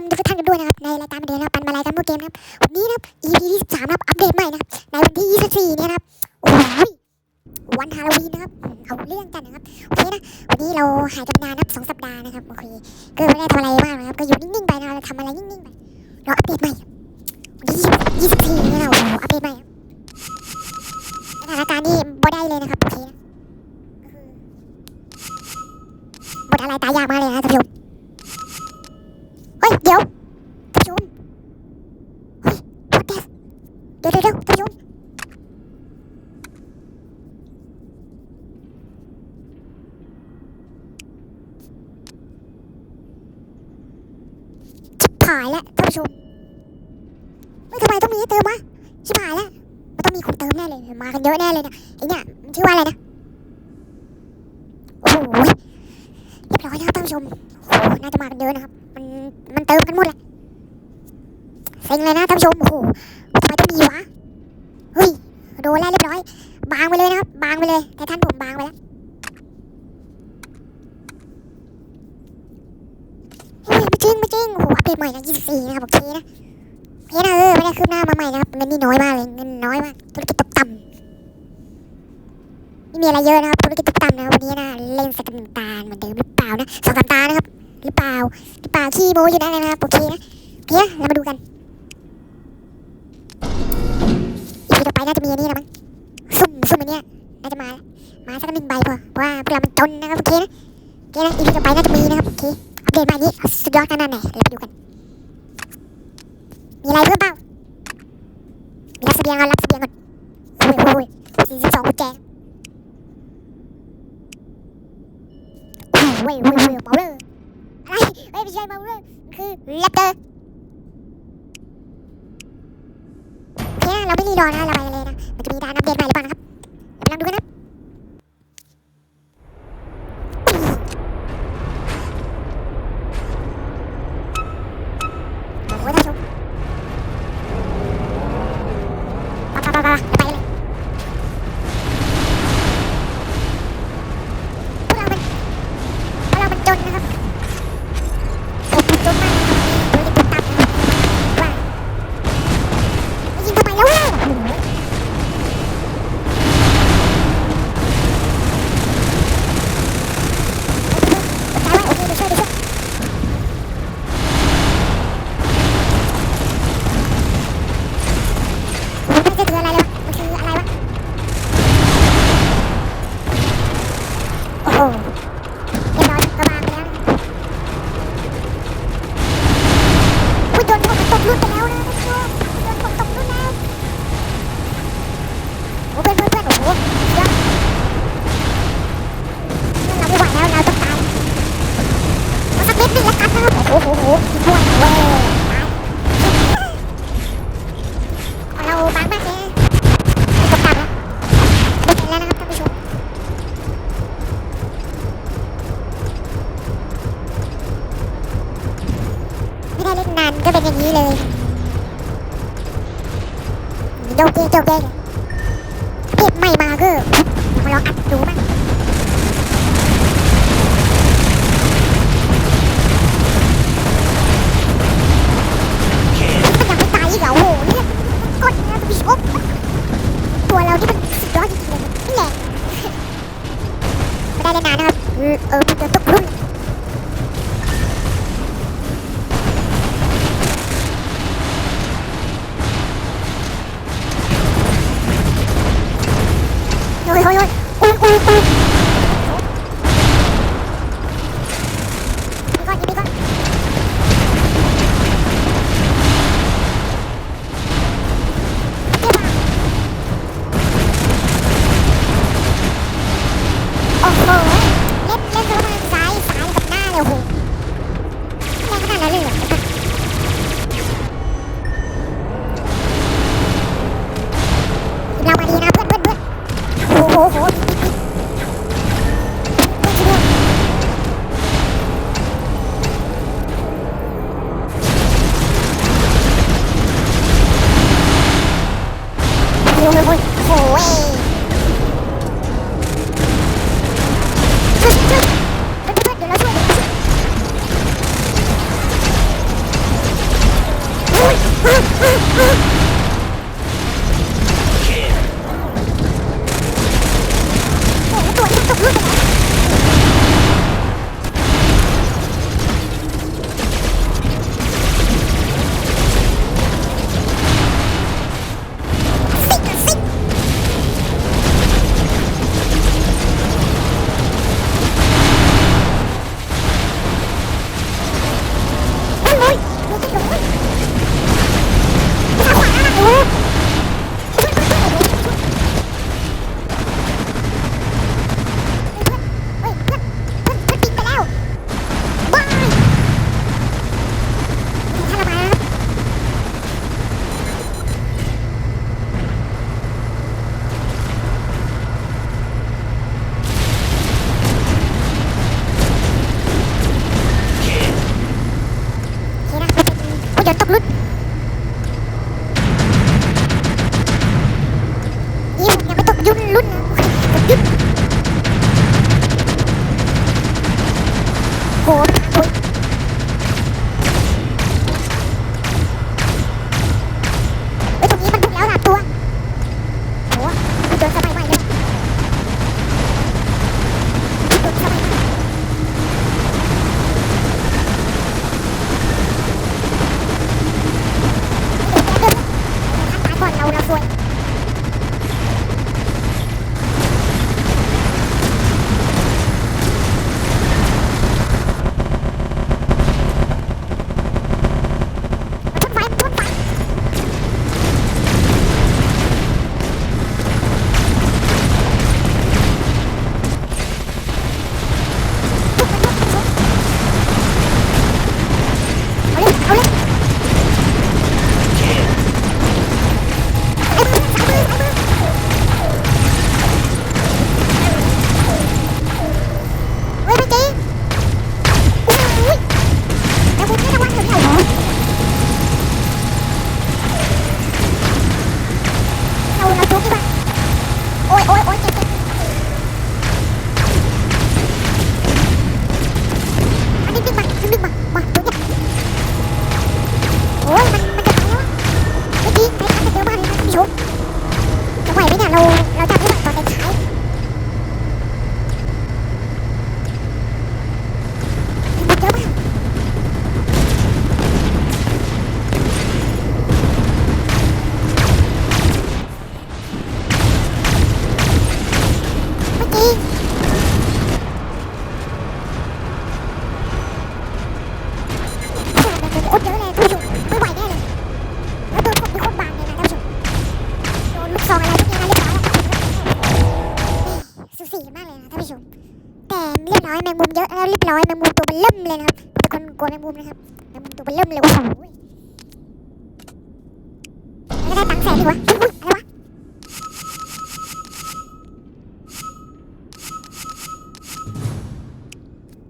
มทุกท่านกันด้วยนะครับ ในรายการบันเทิงนะครับปันมาลายกันพวกเกมนะครับ วันนี้นะครับ EP ที่13นะครับ อัปเดตใหม่นะครับ ในวันที่ 24เนี่ยนะครับ โอ้ยวันฮาโลวีนนะครับ เอาเรื่องกันนะครับ โอเคนะ วันนี้เราหายกันนานนะครับสองสัปดาห์นะครับ โอเค ก็ไม่ได้ทำอะไรมากนะครับ ก็อยู่นิ่งๆไปนะเราทำอะไรนิ่งๆไป เราอัปเดตใหม่วันที่ 24เนี่ยนะโอ้อัปเดตใหม่ครับสถานการณ์นี่บ่ได้เลยนะครับโอเคนะก็คือบทอะไรตายยากมากเลยนะท่านผู้ชม เฮ้ย เดี๋ยวท่านผู้ชมเฮ้ย what the เดี๋ยวเดี๋ยวเดี๋ยวท่านผู้ชมชิบ หายแล้วท่านผู้ชมเฮ้ยทำไมต้องมีให้เติมวะชิบหายแล้วมันต้องมีคนเติมแน่เลยมากันเยอะแน่เลยเนี่ยไอเนี่ยมันชื่อว่าอะไรนะโอ้โหเรียบร้อยนะครับท่านผู้ชมโอ้โหน่าจะมากันเยอะนะครับ มันมันเติมกันหมดแหละเซ็งเลยนะท่านผู้ชมโอ้โหทำไมต้องมีวะเฮ้ยโดนแล้วเรียบร้อย บางไปเลยนะครับ บางไปเลยแต่ท่านผมบางไปแล้วเฮ้ยไม่จ ริงไม่จริงโอ้โหอัปเดตใหม่นะ24 นะครับโอเคนะโอเคนะเออไม่ได้คืบหน้ามาใหม่นะครับเงินนี่น้อยมากเลยเงินน้อยมากธุรกิจตกต่ำไม่มีอะไรเยอะนะครับธุรกิจตกต่ำนะวันนี้นะเล่นสกหนึ่งตาเหมือนเดิมหรือเปล่านะสองสามตานะครับหรือเปล่าหรือเปล่าขี้โมอยู่นั่นนะครับโอเคนะโอเคนะเรามาดูกันอีพีต่อไปน่าจะมีอันนี้นะมั้งซุ่มซุ่มอันเนี้ยน่าจะมามาสักหนึ่งใบพอเพราะว่าพวกเรามันจนนะครับโอเคนะโอเคนะอีพีต่อไปน่าจะมีนะครับโอเค เดตมาอันนี้สุดยอดขนาดไหนเราไปดูกัน มีอะไรเพิ่มเปล่ามีรับเสบียงเอารับเสบียงก่อนโอ้ยโอ้ยสี่สิบสองกุญแจโอ้ยโอ้ยโอ้ยโอ้ยมาเลยอะไรเฮ้ยไม่ใช่มาเลยคือแรปเตอร์โอเคนะเราไม่รีรอนะเราไปกันเลยนะมันจะมีการอัปเดตใหม่หรือเปล่านะครับ ม่มาก็ม Oh, my God. มงมุมนะครับแมงมุมตัวเบลเริ่มเลยโอ้โหแล้วได้ตังค์แสนดีวะอุ้ยอะไรวะ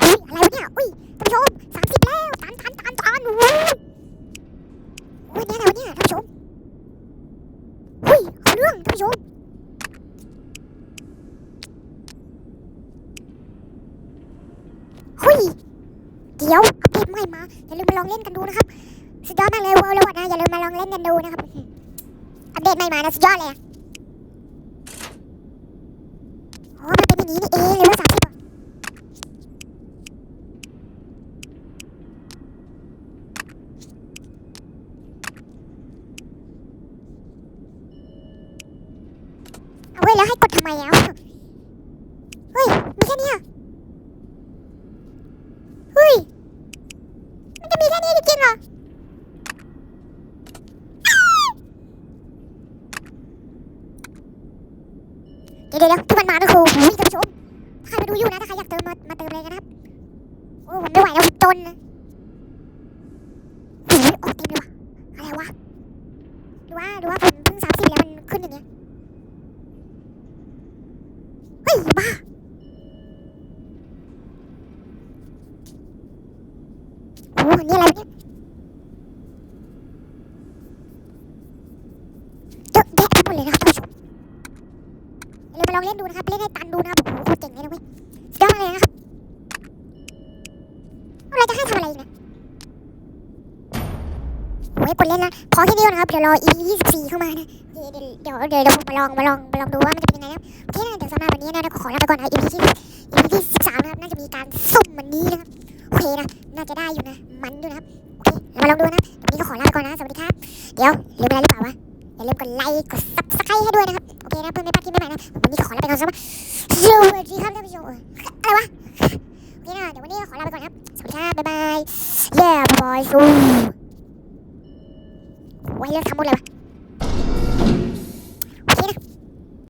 อุ้ยอะไรวะเนี่ยอุ้ยท่านผู้ชมสามสิบแล้วตันตันตันตันอุ้ยอุ้ยเนี่ยอะไรวะเนี่ยท่านผู้ชมอุ้ยเอาเรื่องท่านผู้ชมหุยเดี๋ยว ใหม่มาอย่าลืมมาลองเล่นกันดูนะครับสุดยอดมากเลยเวิร์ลวดนะอย่าลืมมาลองเล่นกันดูนะครับอัปเดตใหม่มานะสุดยอดเลยอะอ๋อมันเป็นอย่างนี้นี่เองเลยว่าสามสิบเอาไว้ยแล้วให้กดทำไมอะเฮ้ยมีแค่นี้อะ เฮ้ย มันจะมีแค่นี้จริงๆเหรอเดี๋ยวเดี๋ยวที่มันมาก็คืออุ้ยท่านผู้ชมใครมาดูอยู่นะถ้าใครอยากเติมมามาเติมเลยนะครับโอ้ผมไม่ไหวแล้วจนนะโอ้ยออกเต็มเลยว่ะอะไรวะหรือว่าหรือว่าผมเพิ่งสามสิบแล้วมันขึ้นอย่างเงี้ยเฮ้ยบ้าโอ้โหนี่อะไรเนี่ยเยอะแยะไปหมดเลยนะครับท่านผู้ชมอย่าลืมมาลองเล่ นดูนะครับเล่นให้ตันดูนะครับโอ้โหโคตรเจ๋งเลยนะเว้ยสุดยอดเลยนะครับเอาเราจะให้ทำอะไรอีกนะโอ้ยกดเล่นแล้วพอแค่นี้นนะครับเดี๋ยวรอ EP 24เข้ามานะเดี๋ยวเดี๋ยวเดี๋ยวเดี๋ยวผมมาลองมาลองมาลองดูว่ามันจะเป็นยังไงนะโอเคนะเดี๋ยวสำหรับวันนี้นะเราขอลาไปก่อนนะ EP ที่ EP ที่13นะครับน่าจะมีการสุ่มวันนี้นะครับโอเคนะน่าจะได้อยู่นะมันด้วยนะครับโอเคเรามาลองดูนะวันนี้ก็ขอลาไปก่อนนะสวัสดีครับเดี๋ยวลืมอะไรหรือเปล่าวะอย่าลืมกดไลค์กด subscribe ให้ด้วยนะครับ นะเพื่อไม่พลาดคลิปใหม่ๆนะวันนี้ขอลาไปก่อนสำหรับสวัสดีครับท่านผู้ชมอะไรวะโอเคนะเดี๋ยววันนี้ขอลาไปก่อนครับสวัสดีครับบ๊ายบายเย้บอยซูไว้เลือกทำหมดเลยวะ